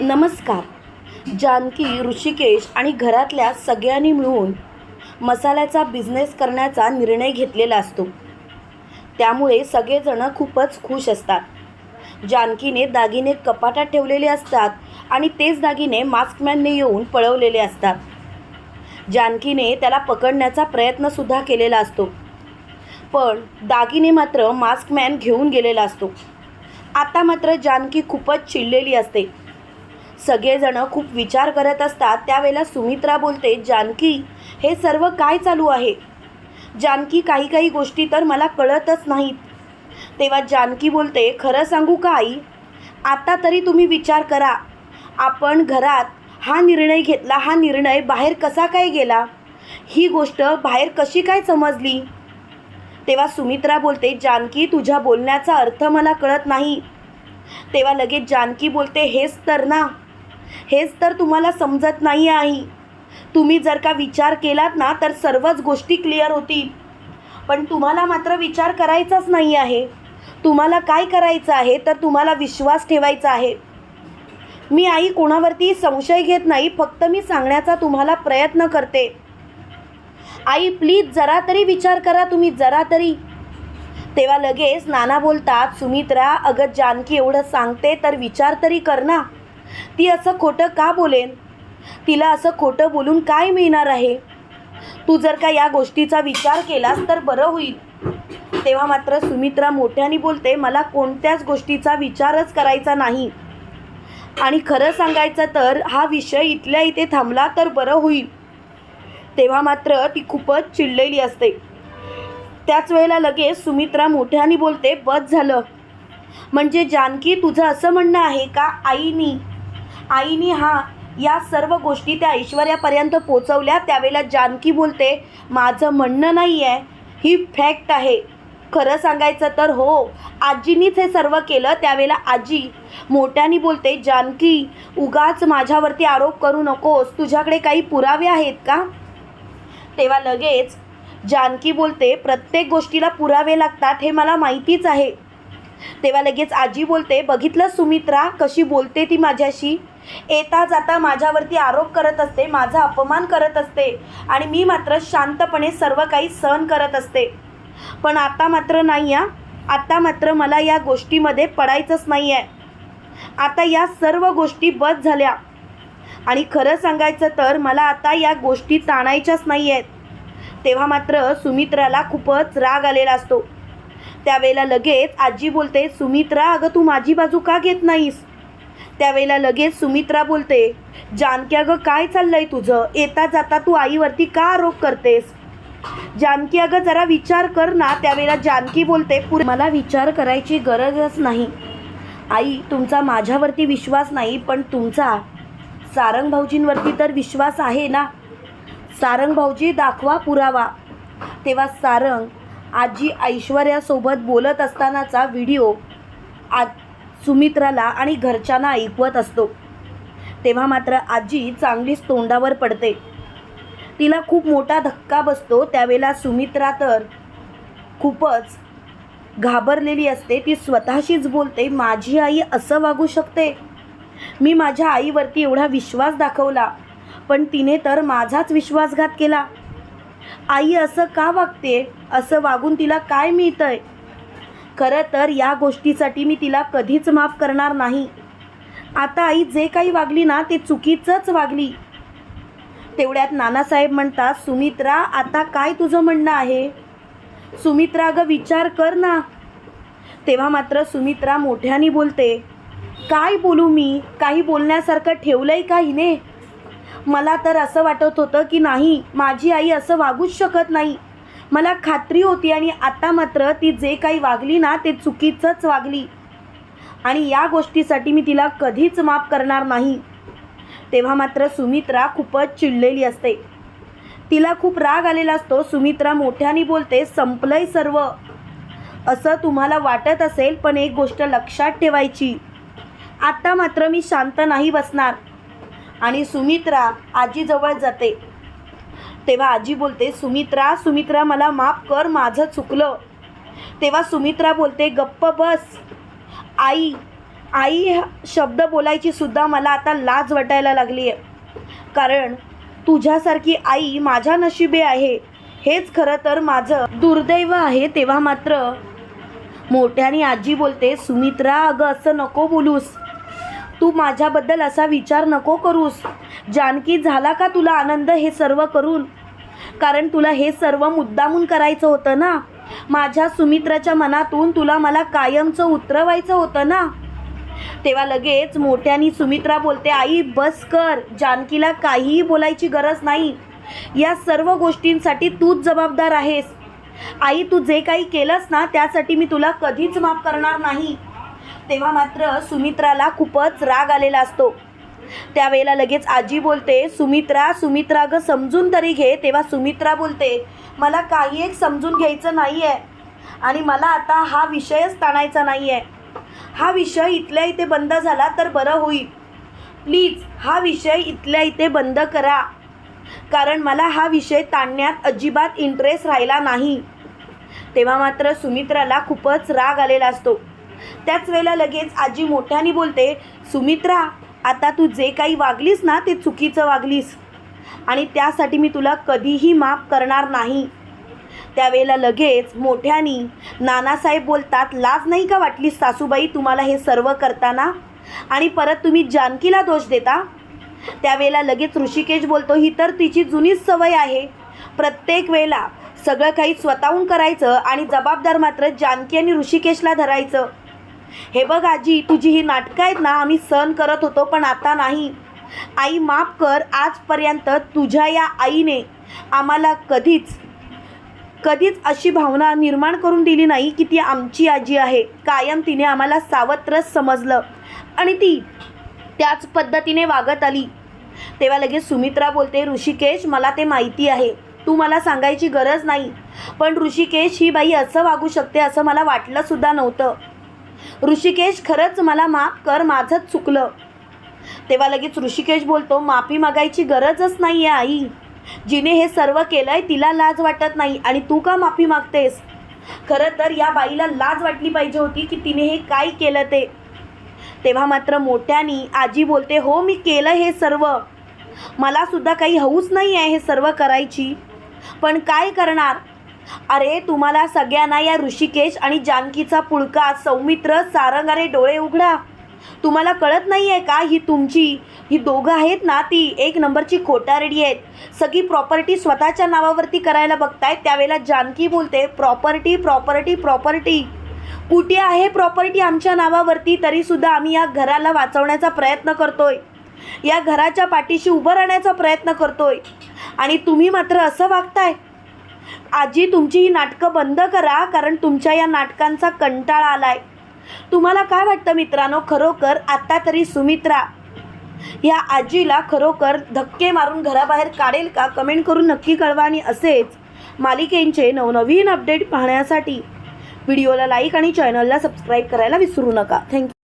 नमस्कार. जानकी ऋषिकेश आणि घरातल्या सगळ्यांनी मिळून मसाल्याचा बिझनेस करण्याचा निर्णय घेतलेला असतो. त्यामुळे सगळेजणं खूपच खुश असतात. जानकीने दागिने कपाटात ठेवलेले असतात आणि तेच दागिने मास्कमॅनने येऊन पळवलेले असतात. जानकीने त्याला पकडण्याचा प्रयत्नसुद्धा केलेला असतो. पण दागिने मात्र मास्कमॅन घेऊन गेलेला असतो. आता मात्र जानकी खूपच चिडलेली असते. सगळेजणं खूप विचार करत असतात. त्यावेळेला सुमित्रा बोलते जानकी हे सर्व काय चालू आहे? जानकी काही काही गोष्टी तर मला कळतच नाहीत. तेव्हा जानकी बोलते खरं सांगू का आई? आता तरी तुम्ही विचार करा. आपण घरात हा निर्णय घेतला हा निर्णय बाहेर कसा काय गेला? ही गोष्ट बाहेर कशी काय समजली? तेव्हा सुमित्रा बोलते जानकी तुझ्या बोलण्याचा अर्थ मला कळत नाही. तेव्हा लगेच जानकी बोलते हेच तर ना हेच तर तुम्हाला समजत नाही आहे तुम्ही जर का विचार केलात ना तर सर्वच गोष्टी क्लिअर होतील. पण तुम्हाला मात्र विचार करायचाच नाही आहे. तुम्हाला काय करायचं आहे तर तुम्हाला विश्वास ठेवायचा आहे. मी आई कोणावरती संशय घेत नाही फक्त मी सांगण्याचा तुम्हाला प्रयत्न करते. आई प्लीज जरा तरी विचार करा तुम्ही जरा तरी. तेव्हा लगेच नाना बोलतात सुमित्रा अगं जानकी एवढं सांगते तर विचार तरी कर ना. ती असं खोटं का बोलेन? तिला असं खोटं बोलून काय मिळणार आहे? तू जर का या गोष्टीचा विचार केलास तर बरं होईल. तेव्हा मात्र सुमित्रा मोठ्याने बोलते मला कोणत्याच गोष्टीचा विचारच करायचा नाही. आणि खरं सांगायचं तर हा विषय इथल्या इथे थांबला तर बरं होईल. तेव्हा मात्र ती खूपच चिडलेली असते. त्याच वेळेला लगेच सुमित्रा मोठ्याने बोलते बस झालं. म्हणजे जानकी तुझं असं म्हणणं आहे का? आईनी आईनी हा या सर्व गोष्टी त्या ऐश्वर्यापर्यंत पोचवल्या. त्यावेळेला जानकी बोलते माझं म्हणणं नाही आहे ही फॅक्ट आहे. खरं सांगायचं तर हो आजीनीच हे सर्व केलं. त्यावेळेला आजी मोठ्याने बोलते जानकी उगाच माझ्यावरती आरोप करू नकोस. तुझ्याकडे काही पुरावे आहेत का? तेव्हा लगेच जानकी बोलते प्रत्येक गोष्टीला पुरावे लागतात हे मला माहितीच आहे. तेव्हा लगेच आजी बोलते बघितलं सुमित्रा कशी बोलते ती माझ्याशी? येता जाता माझ्यावरती आरोप करत असते माझा अपमान करत असते आणि मी मात्र शांतपणे सर्व काही सहन करत असते. पण आता मात्र नाही आहे आता मात्र मला या गोष्टीमध्ये पडायचंच नाही आहे आता या सर्व गोष्टी बस झाल्या. आणि खरं सांगायचं तर मला आता या गोष्टी ताणायच्याच नाही आहेत तेव्हा मात्र सुमित्राला खूपच राग आलेला असतो. त्यावेळेला लगेच आजी बोलते सुमित्रा अगं तू माझी बाजू का घेत नाहीस? त्यावेळेला लगेच सुमित्रा बोलते जानकी अगं काय चाललंय तुझं? येता जाता तू आईवरती का आरोप करतेस? जानकी अगं जरा विचार कर ना. त्यावेळेला जानकी बोलते पुरे मला विचार करायची गरजच नाही. आई तुमचा माझ्यावरती विश्वास नाही पण तुमचा. सारंग भाऊजींवरती तर विश्वास आहे ना? सारंग भाऊजी दाखवा पुरावा. तेव्हा सारंग आजी ऐश्वर्यासोबत बोलत असतानाचा व्हिडिओ आ सुमित्राला आणि घरच्यांना ऐकवत असतो. तेव्हा मात्र आजी चांगलीच तोंडावर पडते. तिला खूप मोठा धक्का बसतो. त्यावेळेला सुमित्रा तर खूपच घाबरलेली असते. ती स्वतःशीच बोलते माझी आई असं वागू शकते? मी माझ्या आईवरती एवढा विश्वास दाखवला. पण तिने तर माझाच विश्वासघात केला. आई असं का वागते? असं वागून तिला काय मिळतंय? खरं तर या गोष्टीसाठी मी तिला कधीच माफ करणार नाही. आता आई जे काही वागली ना ते चुकीचंच वागली. तेवढ्यात नानासाहेब म्हणतात सुमित्रा आता काय तुझं म्हणणं आहे? सुमित्रा अगं विचार कर ना. तेव्हा मात्र सुमित्रा मोठ्याने बोलते काय बोलू मी? काही बोलण्यासारखं ठेवलंय का हिने? मला तर असं वाटत होतं की नाही माझी आई असं वागूच शकत नाही. मला खात्री होती आणि आता मात्र ती जे काही वागली ना ते चुकीचंच वागली. आणि या गोष्टीसाठी मी तिला कधीच माफ करणार नाही. तेव्हा मात्र सुमित्रा खूपच चिडलेली असते. तिला खूप राग आलेला असतो. सुमित्रा मोठ्याने बोलते संपलंय सर्व. असं तुम्हाला वाटत असेल पण एक गोष्ट लक्षात ठेवायची. आत्ता मात्र मी शांत नाही बसणार. आणि सुमित्रा आजीजवळ जाते. तेव्हा आजी बोलते सुमित्रा सुमित्रा मला माफ कर माझं चुकलं. तेव्हा सुमित्रा बोलते गप्प बस. आई आई शब्द बोलायची सुद्धा मला आता लाज वाटायला लागली आहे कारण तुझ्यासारखी आई माझ्या नशिबे आहे. हेच खरं तर माझं दुर्दैव आहे. तेव्हा मात्र मोठ्याने आजी बोलते सुमित्रा अगं असं नको बोलूस. तू माझ्याबद्दल असा विचार नको करूस. जानकी झाला का तुला आनंद हे सर्व करून? कारण तुला हे सर्व मुद्दामून करायचं होतं ना? माझ्या सुमित्राच्या मनातून तुला मला कायमचं उतरवायचं होतं ना? तेव्हा लगेच मोठ्यानी सुमित्रा बोलते आई बस कर. जानकीला काहीही बोलायची गरज नाही. या सर्व गोष्टींसाठी तूच जबाबदार आहेस. आई तू जे काही केलंस ना त्यासाठी मी तुला कधीच माफ करणार नाही. तेव्हा मात्र सुमित्राला खूपच राग आलेला असतो. त्यावेळेला लगेच आजी बोलते सुमित्रा सुमित्रा ग समजून तरी घे. तेव्हा सुमित्रा बोलते मला काही एक समजून घ्यायचं नाही आहे आणि मला आता हा विषयच ताणायचा नाही आहे हा विषय इथल्या इथे बंद झाला तर बरं होईल. प्लीज हा विषय इथल्या इथे बंद करा. कारण मला हा विषय ताणण्यात अजिबात इंटरेस्ट राहिला नाही. तेव्हा मात्र सुमित्राला खूपच राग आलेला असतो. त्याच वेळेला लगेच आजी मोठ्याने बोलते सुमित्रा आता तू जे काही वागलीस ना ते चुकीचं वागलीस. आणि त्यासाठी मी तुला कधीही माफ करणार नाही. त्यावेळेला लगेच मोठ्यानी नानासाहेब बोलतात लाज नाही का वाटलीस सासूबाई तुम्हाला हे सर्व करताना? आणि परत तुम्ही जानकीला दोष देता? त्यावेळेला लगेच ऋषिकेश बोलतो ही तर तिची जुनीच सवय आहे. प्रत्येक वेळेला सगळं काही स्वतःहून करायचं आणि जबाबदार मात्र जानकी आणि ऋषिकेशला धरायचं. हे बघ आजी तुझी ही नाटकं आहेत ना आम्ही सहन करत होतो पण आता नाही. आई माफ कर आजपर्यंत तुझ्या या आईने आम्हाला कधीच कधीच अशी भावना निर्माण करून दिली नाही की ती आमची आजी आहे. कायम तिने आम्हाला सावत्रच समजलं आणि ती त्याच पद्धतीने वागत आली. तेव्हा लगेच सुमित्रा बोलते ऋषिकेश मला ते माहिती आहे. तू मला सांगायची गरज नाही. पण ऋषिकेश ही बाई असं वागू शकते असं मला वाटलंसुद्धा नव्हतं. ऋषिकेश खरंच मला माफ कर माझंच चुकलं. तेव्हा लगेच ऋषिकेश बोलतो माफी मागायची गरजच नाही आहे आई. जिने हे सर्व केलं आहे तिला लाज वाटत नाही. आणि तू का माफी मागतेस? खरं तर या बाईला लाज वाटली पाहिजे होती की तिने हे काय केलं ते. तेव्हा मात्र मोठ्यानी आजी बोलते हो मी केलं हे सर्व. मला सुद्धा काही हौस नाही आहे हे सर्व करायची. पण काय करणार? अरे तुम्हाला सगळ्यांना या ऋषिकेश आणि जानकीचा पुळका सौमित्र सारंगारे डोळे उघडा. तुम्हाला कळत नाही आहे का ही तुमची? ही दोघं आहेत ना ती? एक नंबरची खोटारडी आहेत. सगळी प्रॉपर्टी स्वतःच्या नावावरती करायला बघतायत त्यावेळेला जानकी बोलते प्रॉपर्टी प्रॉपर्टी प्रॉपर्टी. कुठे आहे प्रॉपर्टी आमच्या नावावरती? तरीसुद्धा आम्ही या घराला वाचवण्याचा प्रयत्न करतोय. या घराच्या पाठीशी उभं राहण्याचा प्रयत्न करतोय. आणि तुम्ही मात्र असं वागताय. आजी तुमची ही नाटकं बंद करा कारण तुमच्या या नाटकांचा कंटाळा आलाय. तुम्हाला काय वाटतं मित्रांनो? खरोखर आत्ता तरी सुमित्रा या आजीला खरोखर धक्के मारून घराबाहेर काढेल का? कमेंट करून नक्की कळवा आणि असेच मालिकेंचे नवनवीन अपडेट पाहण्यासाठी व्हिडिओला लाईक आणि चॅनलला सबस्क्राईब करायला विसरू नका. थँक्यू.